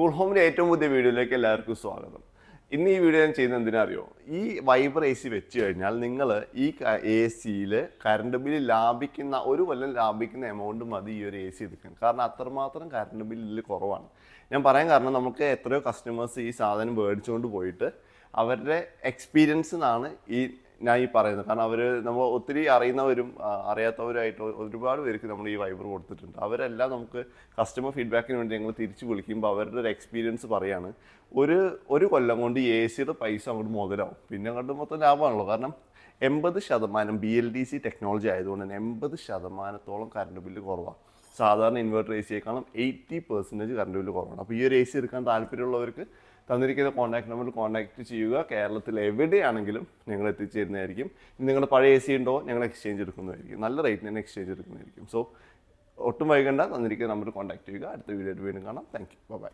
Cool ഹോമിന്റെ ഏറ്റവും പുതിയ വീഡിയോയിലേക്ക് എല്ലാവർക്കും സ്വാഗതം. ഇന്ന് ഈ വീഡിയോ ഞാൻ ചെയ്യുന്നത് എന്തിനാ അറിയോ? ഈ വൈബർ എ സി വെച്ച് കഴിഞ്ഞാൽ നിങ്ങൾ ഈ എ സിയിൽ കറണ്ട് ബില്ല് ലാഭിക്കുന്ന ഒരു കൊല്ലം ലാഭിക്കുന്ന എമൗണ്ട് മതി ഈ ഒരു എ സി എടുക്കാൻ. കാരണം അത്രമാത്രം കറണ്ട് ബില്ലിൽ കുറവാണ്. ഞാൻ പറയാൻ കാരണം നമുക്ക് എത്രയോ കസ്റ്റമേഴ്സ് ഈ സാധനം മേടിച്ചുകൊണ്ട് പോയിട്ട് അവരുടെ എക്സ്പീരിയൻസ് നിന്നാണ് ഈ ഞാൻ ഈ പറയുന്നത്. കാരണം അവർ നമ്മൾ ഒത്തിരി അറിയുന്നവരും അറിയാത്തവരുമായിട്ട് ഒരുപാട് പേർക്ക് നമ്മൾ ഈ വൈബർ കൊടുത്തിട്ടുണ്ട്. അവരെല്ലാം നമുക്ക് കസ്റ്റമർ ഫീഡ്ബാക്കിന് വേണ്ടി ഞങ്ങൾ തിരിച്ച് വിളിക്കുമ്പോൾ അവരുടെ ഒരു എക്സ്പീരിയൻസ് പറയാണ്. ഒരു ഒരു കൊല്ലം കൊണ്ട് എ സിയുടെ പൈസ അങ്ങോട്ട് മുതലാവും. പിന്നെ അങ്ങോട്ട് മൊത്തം ലാഭമാണല്ലോ. കാരണം എൺപത് ശതമാനം B L D C technology ആയതുകൊണ്ട് തന്നെ എൺപത് ശതമാനത്തോളം കറണ്ട് ബില്ല് കുറവാണ് സാധാരണ ഇൻവെർട്ടർ എ സിയേക്കാളും എയ്റ്റി പെർസെന്റേജ് കറണ്ട് ബില്ല് കുറവാണ്. അപ്പോൾ ഈ ഒരു എ സി എടുക്കാൻ താല്പര്യമുള്ളവർക്ക് തന്നിരിക്കുന്ന കോൺടാക്ട് നമ്പറിൽ കോൺടാക്ട് ചെയ്യുക. കേരളത്തിൽ എവിടെയാണെങ്കിലും ഞങ്ങൾ എത്തിച്ചേരുന്നതായിരിക്കും. നിങ്ങളുടെ പഴയ എ സി ഉണ്ടോ? ഞങ്ങൾ എക്സ്ചേഞ്ച് എടുക്കുന്നതായിരിക്കും. നല്ല റേറ്റിന് തന്നെ എക്സ്ചേഞ്ച് എടുക്കുന്നതായിരിക്കും. സോ ഒട്ടും വൈകണ്ട. തന്നിരിക്കുന്ന നമ്പറിൽ കോൺടാക്ട് ചെയ്യുക. അടുത്ത വീഡിയോ വീണ്ടും കാണാം. Thank you by